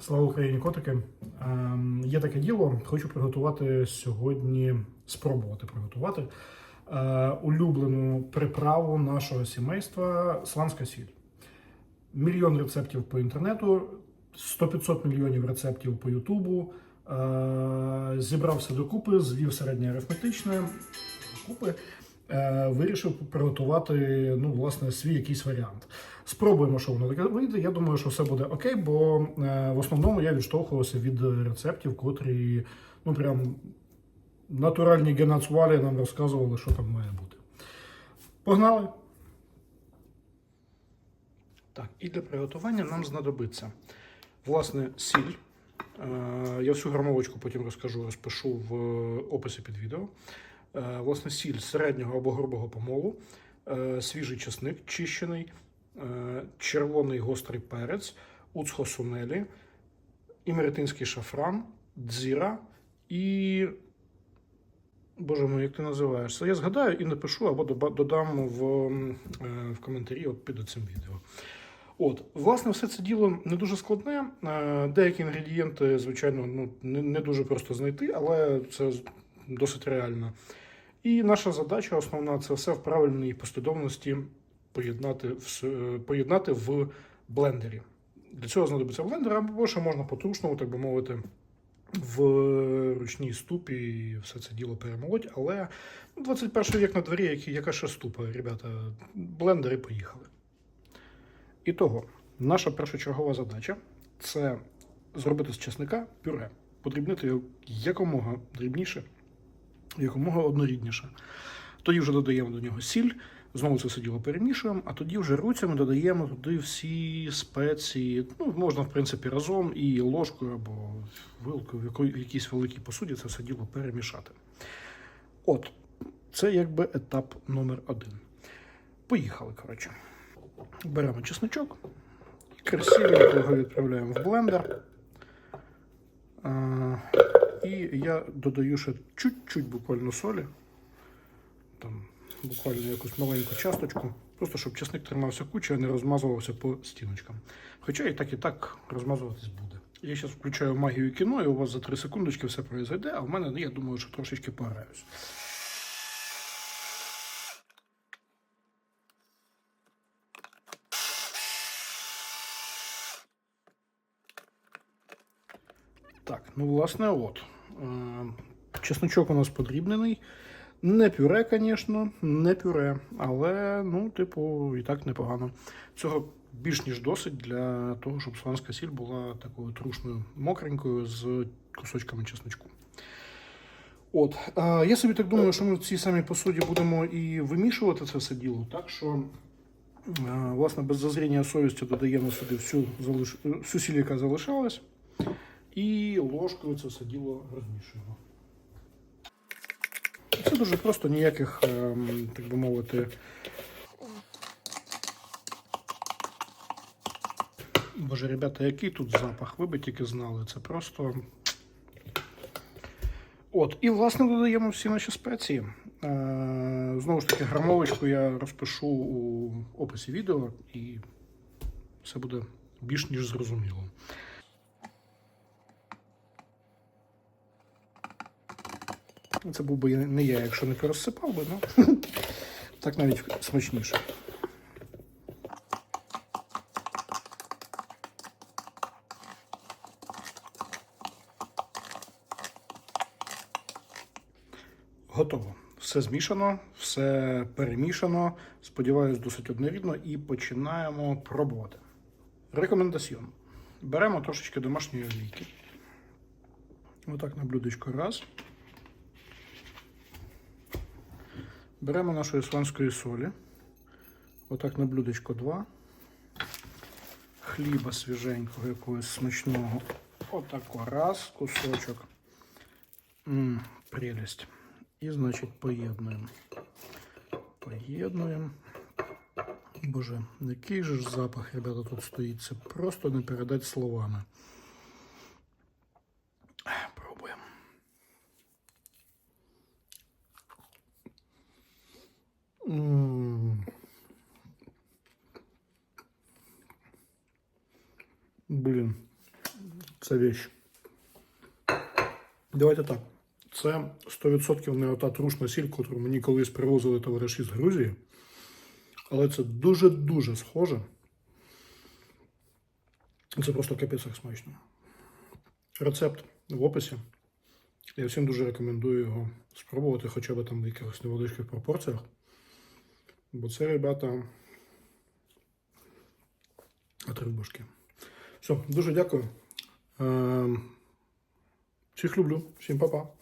Слава Україні, котики. Ем, є таке діло. Хочу приготувати сьогодні, спробувати приготувати е, улюблену приправу нашого сімейства сланська сіль. Мільйон рецептів по інтернету, 100-500 мільйонів рецептів по Ютубу. Е, зібрав все докупи, звів середнє арифметичне купи. Е, вирішив приготувати ну, власне, свій якийсь варіант. Спробуємо, що воно таке вийде. Я думаю, що все буде окей, бо е, в основному я відштовхувався від рецептів, котрі ну прям натуральні генацвалі нам розказували, що там має бути. Погнали! Так, і для приготування нам знадобиться власне сіль. Е, Я всю грамовочку потім розкажу, розпишу в описі під відео. Е, Власне, сіль середнього або грубого помолу, е, свіжий чесник чищений, е, червоний гострий перець, уцхосунелі, імеретинський шафран, дзіра і. Боже мой, як ти називаєшся? Я згадаю і напишу або додам в, в коментарі от під цим відео. От, власне, все це діло не дуже складне. Деякі інгредієнти, звичайно, ну, не, не дуже просто знайти, але це досить реально. І наша задача основна це все в правильній послідовності поєднати в, е, поєднати в блендері. Для цього знадобиться блендер, або ще можна по-трушному, так би мовити, в ручній ступі і все це діло перемолоть. Але ну, 21 вік на дворі, яка ще ступа, ребята, блендери поїхали. І того, наша першочергова задача це зробити з чесника пюре. Подрібнити його якомога дрібніше, якомога однорідніше. Тоді вже додаємо до нього сіль, знову це все діло перемішуємо, а тоді вже руцями додаємо туди всі спеції. Ну, можна, в принципі, разом і ложкою або вилкою, в якійсь великій посуді це все діло перемішати. От, це якби етап номер один. Поїхали, коротше. Беремо чесночок і красивенько його відправляємо в блендер. І я додаю ще чуть-чуть буквально солі. Там буквально якусь маленьку часточку. Просто щоб чесник тримався куча, а не розмазувався по стіночкам. Хоча і так, і так розмазуватись буде. Я зараз включаю магію кіно, і у вас за 3 секундочки все произойде, а в мене, ну, я думаю, що трошечки пограюсь. Так, ну власне, от. Е, Чесночок у нас подрібнений. Не пюре, звісно, не пюре, але, ну, типу, і так непогано. Цього більш ніж досить для того, щоб сланська сіль була такою трушною, мокренькою з кусочками чесночку. От, а, я собі так думаю, що ми в цій самій посуді будемо і вимішувати це все діло. Так що, а, власне, без зазріння совісті додаємо сюди всю, всю сіль, яка залишалась. І ложкою це все діло розмішуємо. Це дуже просто ніяких, ем, так би мовити. Боже, ребята, який тут запах? Ви би тільки знали. Це просто. От, і власне додаємо всі наші спеції. Е, знову ж таки, грамовочку я розпишу у описі відео, і все буде більш ніж зрозуміло. Це був би не я, якщо не порозсипав би, ну так навіть смачніше. Готово. Все змішано, все перемішано. Сподіваюсь, досить однорідно і починаємо пробувати. Рекомендаціон. Беремо трошечки домашньої олійки. Отак на блюдечко раз. Беремо нашу ісландської солі. Отак на блюдечко 2. Хліба свіженького, якогось смачного. Отако раз, кусочок. М, прелість. І, значить, поєднуємо. Поєднуємо. Боже, який же ж запах, ребята, тут стоїть. Це просто не передати словами. Блін. Це вещь. Давайте так. Це 100% не ота трушна сіль, яку мені колись привозили товариші з Грузії. Але це дуже-дуже схоже. Це просто капець як смачно. Рецепт в описі. Я всім дуже рекомендую його спробувати хоча б там в якихось невеличких пропорціях. Бо це, ребята, башки. Все, дуже дякую. Ем, Всіх люблю. Всім па-па.